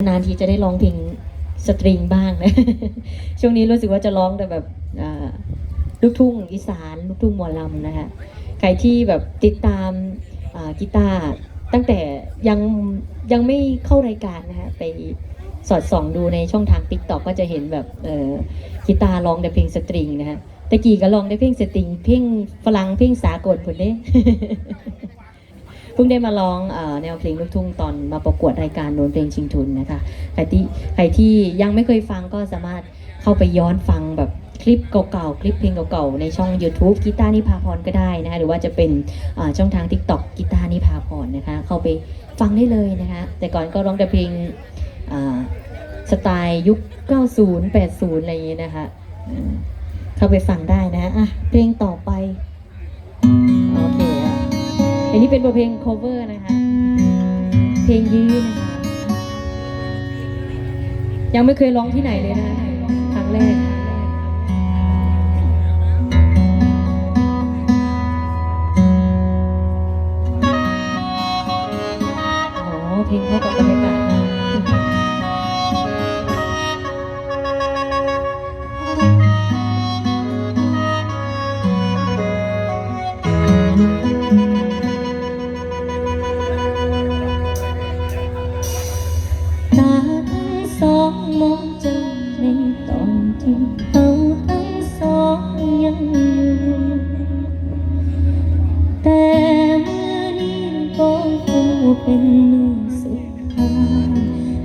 นานทีจะได้ร้องเพลงสตริงบ้างนะ ช่วงนี้รู้สึกว่าจะร้องแต่แบบลูกทุ่งอีสานลูกทุ่งหมอลำนะคะใครที่แบบติดตามกีตาร์ตั้งแต่ยังยังไม่เข้ารายการนะคะไปสอดส่องดูในช่องทางติ๊กต็อกก็จะเห็นแบบกีตาร์ร้องแต่เพลงสตริงนะคะต่กี่ก็ร้องได้เพลงสตริงเพลงฝรั่งเพลงสากลผลเด้เพิ่งได้มาร้องอแนวเพลงลูกทุ่งตอนมาประกวดรายการโนนเพลงชิงทุนนะคะใครที่ใครที่ยังไม่เคยฟังก็สามารถเข้าไปย้อนฟังแบบคลิปเก่าๆ คลิปเพลงเก่าๆ ในช่อง YouTube กีตาร์นิพาพรก็ได้นะคะหรือว่าจะเป็นช่องทาง TikTok กีตาร์นิพาพรนะคะ เข้าไปฟังได้เลยนะคะ แต่ก่อนก็ร้องแต่เพลงสไตล์ยุค 90 80 อะไรอย่างเงี้นะคะ เข้าไปฟังได้นะอะเพลงต่อไป นนี้เป็นบทเพลง cover นะคะ เพลงยื้อนะคะ ยังไม่เคยร้องที่ไหนเลยนะครั้งแรกอ๋อเพลงเข้ากับบรรยากาศ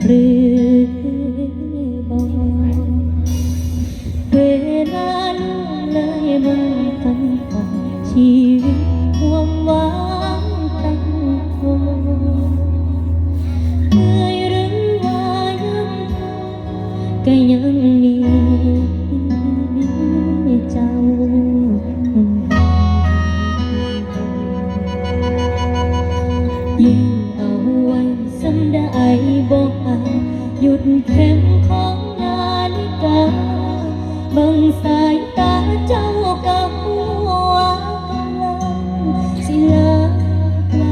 หรือบ่เวลาล่วงเลยมันตั้งแต่ชีวิตความหวังตั้งคนเมื่อหรือว่ายังทำก็ยังมีเจ้ายืน เข็มของนาฬิกาบังสายตาเจ้ากับหัวกำลังสิลาไกล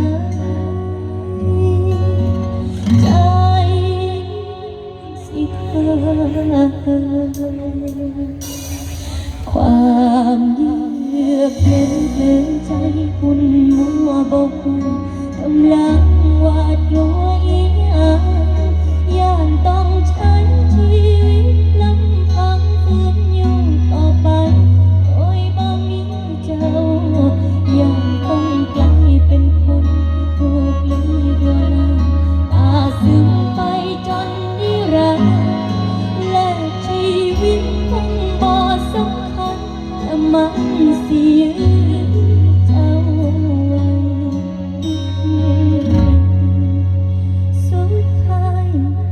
ใจสิเธอความเยือกเย็นเพลินใจคุณมัวบกกำลังหวาย มันเสียเจ้าไว้สุดท้าย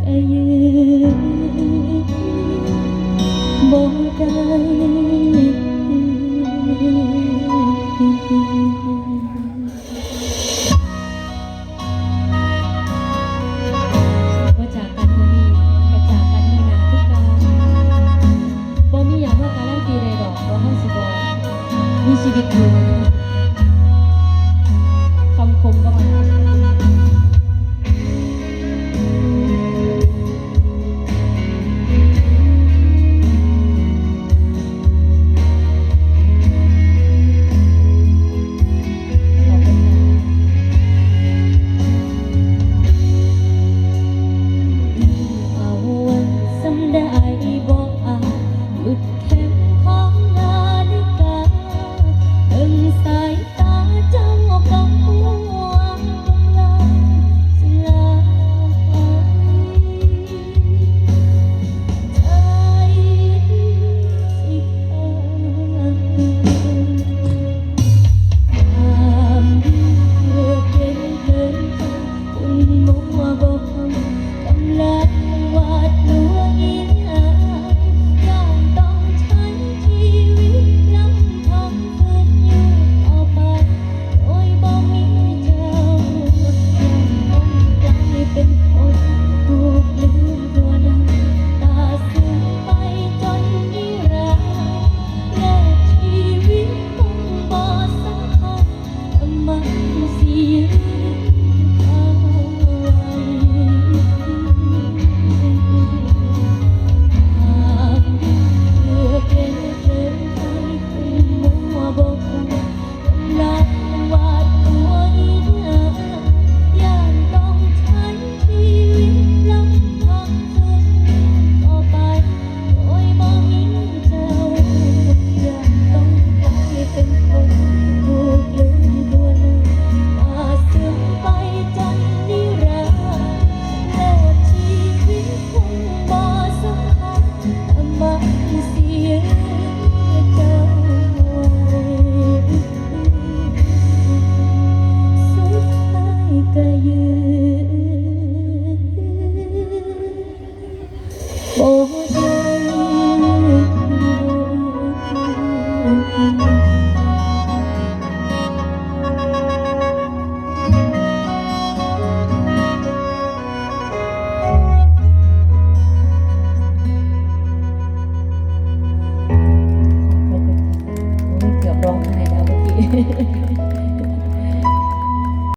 ก็ยืนบ่ได้